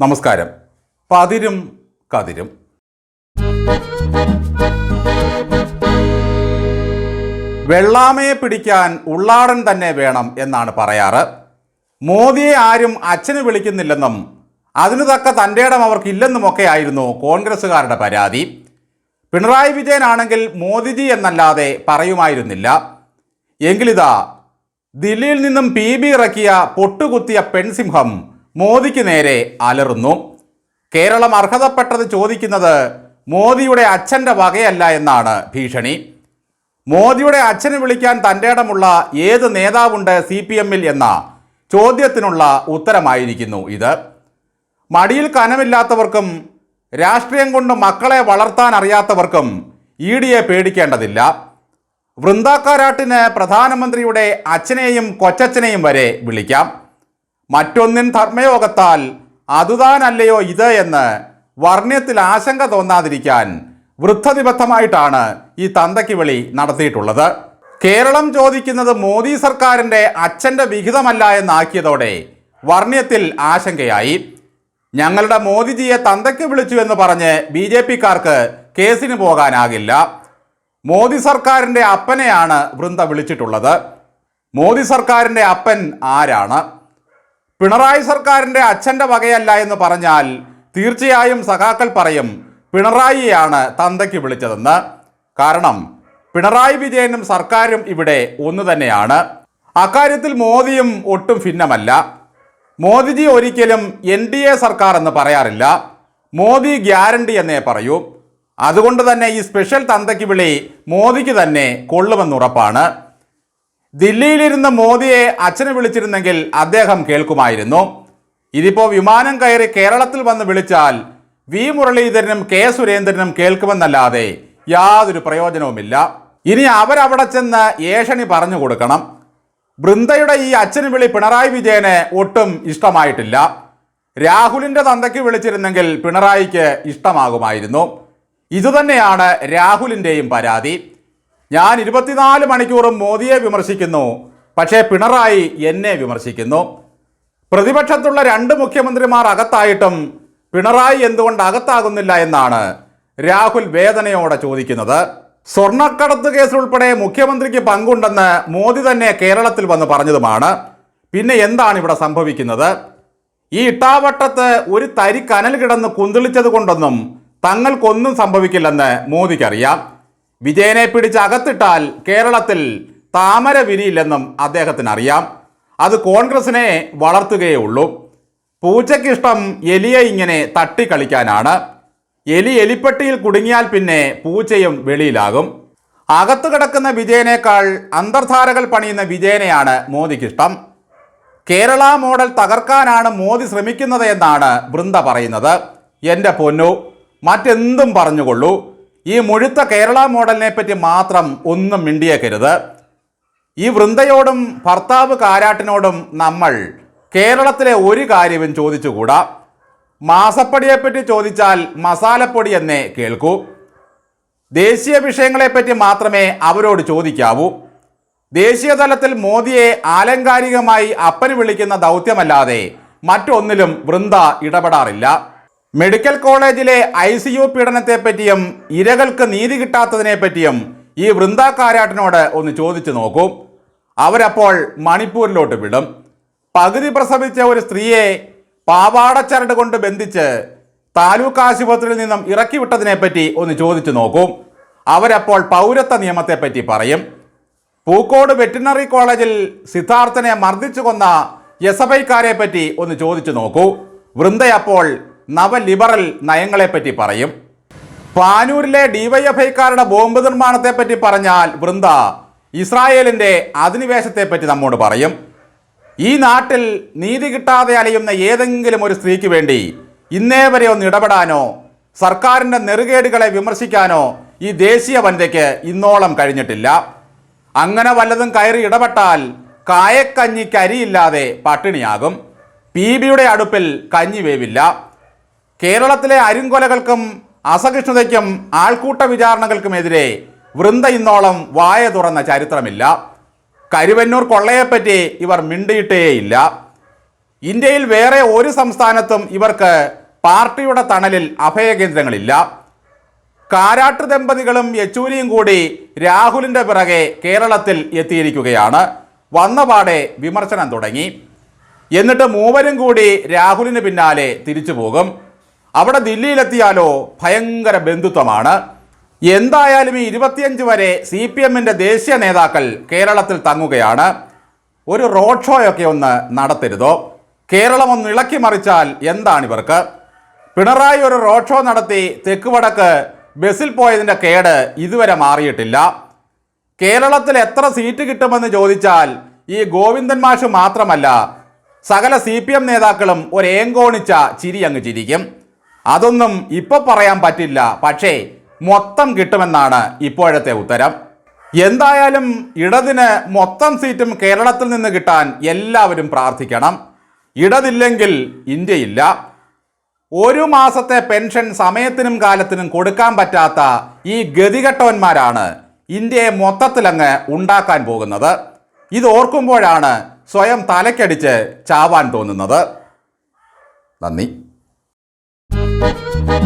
നമസ്കാരം. പതിരും കതിരും. വെള്ളാമയെ പിടിക്കാൻ ഉള്ളാടൻ തന്നെ വേണം എന്നാണ് പറയാറ്. മോദിയെ ആരും അച്ഛന് വിളിക്കുന്നില്ലെന്നും അതിനു തക്ക തന്റെ ഇടം അവർക്കില്ലെന്നുമൊക്കെ ആയിരുന്നു കോൺഗ്രസ്സുകാരുടെ പരാതി. പിണറായി വിജയനാണെങ്കിൽ മോദിജി എന്നല്ലാതെ പറയുമായിരുന്നില്ല. എങ്കിലിതാ ദില്ലിയിൽ നിന്നും പി ബി ഇറക്കിയ പൊട്ടുകുത്തിയ പെൺസിംഹം മോദിക്ക് നേരെ അലറുന്നു. കേരളം അർഹതപ്പെട്ടത് ചോദിക്കുന്നത് മോദിയുടെ അച്ഛന്റെ വകയല്ല എന്നാണ് ഭീഷണി. മോദിയുടെ അച്ഛന് വിളിക്കാൻ തന്റെ ഇടമുള്ള ഏത് നേതാവുണ്ട് സി പി എമ്മിൽ എന്ന ചോദ്യത്തിനുള്ള ഉത്തരമായിരിക്കുന്നു ഇത്. മടിയിൽ കനമില്ലാത്തവർക്കും രാഷ്ട്രീയം കൊണ്ട് മക്കളെ വളർത്താൻ അറിയാത്തവർക്കും ഇ ഡിയെ പേടിക്കേണ്ടതില്ല. വൃന്ദാക്കാരാട്ടിന് പ്രധാനമന്ത്രിയുടെ അച്ഛനെയും കൊച്ചച്ഛനെയും വരെ വിളിക്കാം. മറ്റൊന്നിൻ ധർമ്മയോഗത്താൽ അതുതാനല്ലയോ ഇത് എന്ന് വർണ്യത്തിൽ ആശങ്ക തോന്നാതിരിക്കാൻ വൃദ്ധനിബദ്ധമായിട്ടാണ് ഈ തന്തയ്ക്ക് വിളി നടത്തിയിട്ടുള്ളത്. കേരളം ചോദിക്കുന്നത് മോദി സർക്കാരിന്റെ അച്ഛന്റെ വിഹിതമല്ല എന്നാക്കിയതോടെ വർണ്യത്തിൽ ആശങ്കയായി. ഞങ്ങളുടെ മോദിജിയെ തന്തയ്ക്ക് വിളിച്ചു എന്ന് പറഞ്ഞ് ബി ജെ പിക്കാർക്ക് കേസിന് പോകാനാകില്ല. മോദി സർക്കാരിന്റെ അപ്പനെയാണ് വൃന്ദ വിളിച്ചിട്ടുള്ളത്. മോദി സർക്കാരിന്റെ അപ്പൻ ആരാണ്? പിണറായി സർക്കാരിന്റെ അച്ഛന്റെ വകയല്ല എന്ന് പറഞ്ഞാൽ തീർച്ചയായും സഖാക്കൾ പറയും പിണറായിയാണ് തന്തയ്ക്ക് വിളിച്ചതെന്ന്. കാരണം പിണറായി വിജയനും സർക്കാരും ഇവിടെ ഒന്നു തന്നെയാണ്. അക്കാര്യത്തിൽ മോദിയും ഒട്ടും ഭിന്നമല്ല. മോദിജി ഒരിക്കലും എൻ ഡി എ സർക്കാർ എന്ന് പറയാറില്ല. മോദി ഗ്യാരണ്ടി എന്നേ പറയൂ. അതുകൊണ്ട് തന്നെ ഈ സ്പെഷ്യൽ തന്തയ്ക്ക് വിളി മോദിക്ക് തന്നെ കൊള്ളുമെന്നുറപ്പാണ്. ദില്ലിയിലിരുന്ന് മോദിയെ അച്ഛനെ വിളിച്ചിരുന്നെങ്കിൽ അദ്ദേഹം കേൾക്കുമായിരുന്നു. ഇതിപ്പോ വിമാനം കയറി കേരളത്തിൽ വന്ന് വിളിച്ചാൽ വി മുരളീധരനും കെ സുരേന്ദ്രനും കേൾക്കുമെന്നല്ലാതെ യാതൊരു പ്രയോജനവുമില്ല. ഇനി അവരവിടെ ചെന്ന് ഏഷണി പറഞ്ഞു കൊടുക്കണം. ബൃന്ദയുടെ ഈ അച്ഛന് വിളി പിണറായി വിജയന് ഒട്ടും ഇഷ്ടമായിട്ടില്ല. രാഹുലിന്റെ തന്തയ്ക്ക് വിളിച്ചിരുന്നെങ്കിൽ പിണറായിക്ക് ഇഷ്ടമാകുമായിരുന്നു. ഇതുതന്നെയാണ് രാഹുലിന്റെയും പരാതി. ഞാൻ ഇരുപത്തിനാല് മണിക്കൂറും മോദിയെ വിമർശിക്കുന്നു. പക്ഷേ പിണറായി എന്നെ വിമർശിക്കുന്നു. പ്രതിപക്ഷത്തുള്ള രണ്ട് മുഖ്യമന്ത്രിമാർ അകത്തായിട്ടും പിണറായി എന്തുകൊണ്ട് അകത്താകുന്നില്ല എന്നാണ് രാഹുൽ വേദനയോടെ ചോദിക്കുന്നത്. സ്വർണക്കടത്ത് കേസിലുൾപ്പെടെ മുഖ്യമന്ത്രിക്ക് പങ്കുണ്ടെന്ന് മോദി തന്നെ കേരളത്തിൽ വന്ന് പറഞ്ഞതുമാണ്. പിന്നെ എന്താണ് ഇവിടെ സംഭവിക്കുന്നത്? ഈ ഇട്ടാവട്ടത്ത് ഒരു തരി കനൽ കിടന്ന് കുന്തിളിച്ചത് കൊണ്ടൊന്നും തങ്ങൾക്കൊന്നും സംഭവിക്കില്ലെന്ന് മോദിക്കറിയാം. വിജയനെ പിടിച്ച് അകത്തിട്ടാൽ കേരളത്തിൽ താമര വിരിയില്ലെന്നും അദ്ദേഹത്തിന് അറിയാം അത് കോൺഗ്രസിനെ വളർത്തുകയേ ഉള്ളൂ പൂച്ചയ്ക്കിഷ്ടം എലിയെ ഇങ്ങനെ തട്ടിക്കളിക്കാനാണ്. എലി എലിപ്പെട്ടിയിൽ കുടുങ്ങിയാൽ പിന്നെ പൂച്ചയും വെളിയിലാകും. അകത്തു കിടക്കുന്ന വിജയനേക്കാൾ അന്തർധാരകൾ പണിയുന്ന വിജയനെയാണ് മോദിക്കിഷ്ടം. കേരള മോഡൽ തകർക്കാനാണ് മോദി ശ്രമിക്കുന്നത് എന്നാണ് വൃന്ദ പറയുന്നത്. എന്റെ പൊന്നു മറ്റെന്തും പറഞ്ഞുകൊള്ളൂ. ഈ മുഴുത്ത കേരള മോഡലിനെ പറ്റി മാത്രം ഒന്നും മിണ്ടിയേക്കരുത്. ഈ വൃന്ദയോടും ഭർത്താവ് കാരാട്ടിനോടും നമ്മൾ കേരളത്തിലെ ഒരു കാര്യവും ചോദിച്ചുകൂടാ. മാസപ്പടിയെപ്പറ്റി ചോദിച്ചാൽ മസാലപ്പൊടി എന്നേ കേൾക്കൂ. ദേശീയ വിഷയങ്ങളെപ്പറ്റി മാത്രമേ അവരോട് ചോദിക്കാവൂ. ദേശീയ തലത്തിൽ മോദിയെ ആലങ്കാരികമായി അപ്പന് വിളിക്കുന്ന ദൗത്യമല്ലാതെ മറ്റൊന്നിലും വൃന്ദ ഇടപെടാറില്ല. മെഡിക്കൽ കോളേജിലെ ഐ സി യു പീഡനത്തെപ്പറ്റിയും ഇരകൾക്ക് നീതി കിട്ടാത്തതിനെ പറ്റിയും ഈ വൃന്ദ കാരാട്ടിനോട് ഒന്ന് ചോദിച്ചു നോക്കൂ. അവരപ്പോൾ മണിപ്പൂരിലോട്ട് വിടും. പകുതി പ്രസവിച്ച ഒരു സ്ത്രീയെ പാവാടച്ചരട് കൊണ്ട് ബന്ധിച്ച് താലൂക്ക് ആശുപത്രിയിൽ നിന്നും ഇറക്കി വിട്ടതിനെപ്പറ്റി ഒന്ന് ചോദിച്ചു നോക്കൂ. അവരപ്പോൾ പൗരത്വ നിയമത്തെ പറ്റി പറയും. പൂക്കോട് വെറ്റിനറി കോളേജിൽ സിദ്ധാർത്ഥനെ മർദ്ദിച്ചു കൊന്ന എസ് എഫ് ഐക്കാരെ പറ്റി ഒന്ന് ചോദിച്ചു നോക്കൂ. വൃന്ദയപ്പോൾ നവലിബറൽ നയങ്ങളെപ്പറ്റി പറയും. പാനൂരിലെ ഡിവൈഎഫ്ഐക്കാരുടെ ബോംബ് നിർമ്മാണത്തെപ്പറ്റി പറഞ്ഞാൽ വൃന്ദ ഇസ്രായേലിന്റെ അധിനിവേശത്തെപ്പറ്റി നമ്മോട് പറയും. ഈ നാട്ടിൽ നീതി കിട്ടാതെ അലയുന്ന ഏതെങ്കിലും ഒരു സ്ത്രീക്ക് വേണ്ടി ഇന്നേ വരെ ഒന്ന് ഇടപെടാനോ സർക്കാരിന്റെ നെറുകേടുകളെ വിമർശിക്കാനോ ഈ ദേശീയ വനിതയ്ക്ക് ഇന്നോളം കഴിഞ്ഞിട്ടില്ല. അങ്ങനെ വല്ലതും കയറി ഇടപെട്ടാൽ കായക്കഞ്ഞിക്കരിയില്ലാതെ പട്ടിണിയാകും. പി ബിയുടെ അടുപ്പിൽ കഞ്ഞി വേവില്ല. കേരളത്തിലെ അരുങ്കൊലകൾക്കും അസഹിഷ്ണുതയ്ക്കും ആൾക്കൂട്ട വിചാരണകൾക്കുമെതിരെ വൃന്ദ ഇന്നോളം വായ തുറന്ന ചരിത്രമില്ല. കരുവന്നൂർ കൊള്ളയെപ്പറ്റി ഇവർ മിണ്ടിയിട്ടേയില്ല. ഇന്ത്യയിൽ വേറെ ഒരു സംസ്ഥാനത്തും ഇവർക്ക് പാർട്ടിയുടെ തണലിൽ അഭയകേന്ദ്രങ്ങളില്ല. കാരാട്ട് ദമ്പതികളും യെച്ചൂരിയും കൂടി രാഹുലിന്റെ പിറകെ കേരളത്തിൽ എത്തിയിരിക്കുകയാണ്. വന്നപാടെ വിമർശനം തുടങ്ങി. എന്നിട്ട് മൂവരും കൂടി രാഹുലിന് പിന്നാലെ തിരിച്ചു പോകും അവിടെ ദില്ലിയിലെത്തിയാലോ ഭയങ്കര ബന്ധുത്വമാണ്. എന്തായാലും ഈ ഇരുപത്തിയഞ്ച് വരെ സി പി എമ്മിന്റെ ദേശീയ നേതാക്കൾ കേരളത്തിൽ തങ്ങുകയാണ്. ഒരു റോഡ് ഷോയൊക്കെ ഒന്ന് നടത്തരുതോ? കേരളം ഒന്ന് ഇളക്കി മറിച്ചാൽ എന്താണിവർക്ക് പിണറായി ഒരു റോഡ് ഷോ നടത്തി തെക്ക് വടക്ക് ബസ്സിൽ പോയതിന്റെ കേട് ഇതുവരെ മാറിയിട്ടില്ല. കേരളത്തിൽ എത്ര സീറ്റ് കിട്ടുമെന്ന് ചോദിച്ചാൽ ഈ ഗോവിന്ദൻ മാഷ് മാത്രമല്ല സകല സി പി എം നേതാക്കളും ഒരു ഏങ്കോണിച്ച ചിരി അങ്ങ് ചിരിക്കും. അതൊന്നും ഇപ്പൊ പറയാൻ പറ്റില്ല. പക്ഷേ മൊത്തം കിട്ടുമെന്നാണ് ഇപ്പോഴത്തെ ഉത്തരം. എന്തായാലും ഇടതിന് മൊത്തം സീറ്റും കേരളത്തിൽ നിന്ന് കിട്ടാൻ എല്ലാവരും പ്രാർത്ഥിക്കണം. ഇടതില്ലെങ്കിൽ ഇന്ത്യയില്ല. ഒരു മാസത്തെ പെൻഷൻ സമയത്തിനും കാലത്തിനും കൊടുക്കാൻ പറ്റാത്ത ഈ ഗതികെട്ടവന്മാരാണ് ഇന്ത്യയെ മൊത്തത്തിലങ്ങ് ഉണ്ടാക്കാൻ പോകുന്നത്. ഇത് ഓർക്കുമ്പോഴാണ് സ്വയം തലക്കടിച്ച് ചാവാൻ തോന്നുന്നത്. നന്ദി. Thank you.